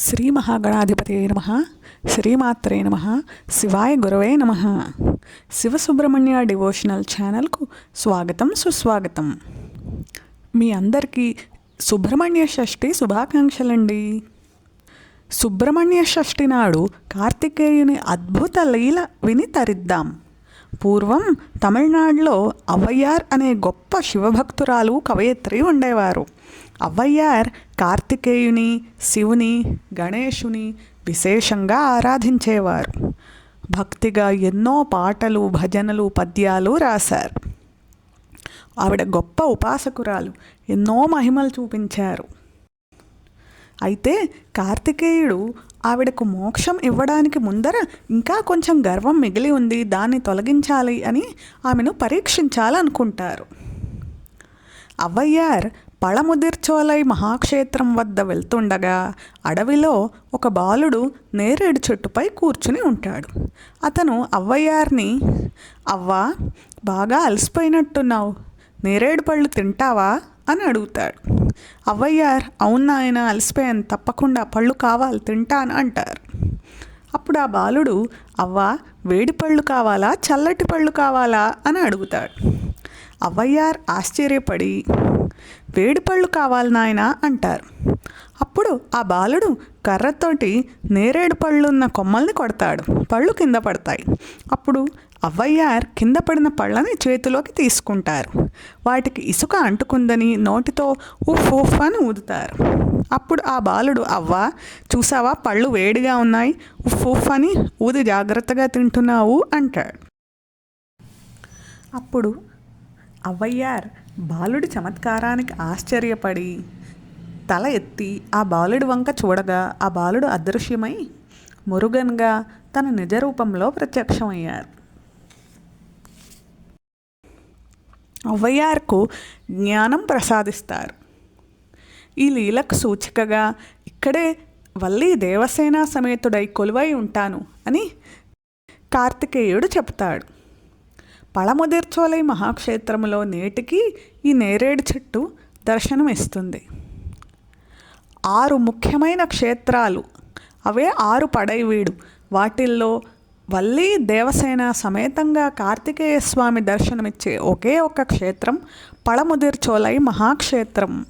శ్రీ మహాగణాధిపతి నమ. శ్రీమాత్రే నమ. శివాయ గురవే నమ. శివసుబ్రహ్మణ్య డివోషనల్ ఛానల్కు స్వాగతం సుస్వాగతం. మీ అందరికీ సుబ్రహ్మణ్య షష్ఠి శుభాకాంక్షలండి. సుబ్రహ్మణ్య షష్ఠి నాడు కార్తికేయుని అద్భుత లీల విని తరిద్దాం. పూర్వం తమిళనాడులో అవ్వయ్యార్ అనే గొప్ప శివభక్తురాలు కవయిత్రి ఉండేవారు. అవ్వయ్యార్ కార్తికేయుని శివుని గణేషుని విశేషంగా ఆరాధించేవారు. భక్తిగా ఎన్నో పాటలు భజనలు పద్యాలు రాశారు. ఆవిడ గొప్ప ఉపాసకురాలు. ఎన్నో మహిమలు చూపించారు. అయితే కార్తికేయుడు ఆవిడకు మోక్షం ఇవ్వడానికి ముందర ఇంకా కొంచెం గర్వం మిగిలి ఉంది దాన్ని తొలగించాలి అని ఆమెను పరీక్షించాలనుకుంటారు. అవ్వయ్యార్ పళముదిర్చోలై మహాక్షేత్రం వద్ద వెళ్తుండగా అడవిలో ఒక బాలుడు నేరేడు చెట్టుపై కూర్చుని ఉంటాడు. అతను అవ్వయ్యార్ని అవ్వ బాగా అలసిపోయినట్టున్నావు నేరేడు పళ్ళు తింటావా? అని అడుగుతాడు. అవ్వయ్యార్ అవును ఆయన అలసిపోయాను తప్పకుండా పళ్ళు కావాలి తింటాను అంటారు. అప్పుడు ఆ బాలుడు అవ్వ వేడి పళ్ళు కావాలా చల్లటి పళ్ళు కావాలా? అని అడుగుతాడు. అవ్వయ్యార్ ఆశ్చర్యపడి వేడి పళ్ళు కావాలి నాయన అంటారు. అప్పుడు ఆ బాలుడు కర్రతోటి నేరేడు పళ్ళున్న కొమ్మల్ని కొడతాడు. పళ్ళు కింద పడతాయి. అప్పుడు అవ్వయ్యార్ కింద పడిన పళ్ళని చేతిలోకి తీసుకుంటారు. వాటికి ఇసుక అంటుకుందని నోటితో ఉఫ్ ఉఫ్ అని ఊదుతారు. అప్పుడు ఆ బాలుడు అవ్వ చూసావా? పళ్ళు వేడిగా ఉన్నాయి. ఉఫ్ ఉఫ్ అని ఊది జాగ్రత్తగా తింటున్నావు అంటాడు. అప్పుడు అవ్వయ్యార్ బాలుడి చమత్కారానికి ఆశ్చర్యపడి తల ఎత్తి ఆ బాలుడి వంక చూడగా ఆ బాలుడు అదృశ్యమై మురుగన్గా తన నిజ రూపంలో ప్రత్యక్షమయ్యారు. అవ్వయ్యార్కు జ్ఞానం ప్రసాదిస్తారు. ఈ లీలకు సూచికగా ఇక్కడే వల్లి దేవసేన సమేతుడై కొలువై ఉంటాను అని కార్తికేయుడు చెప్తాడు పళముదిర్చోలై మహాక్షేత్రములో నేటికి ఈ నేరేడు చెట్టు దర్శనమిస్తుంది. ఆరు ముఖ్యమైన క్షేత్రాలు. అవే ఆరు పడైవీడు. వాటిల్లో వల్లి దేవసేన సమేతంగా కార్తికేయ స్వామి దర్శనమిచ్చే ఒకే ఒక క్షేత్రం పడముదిర్చోలై మహాక్షేత్రం.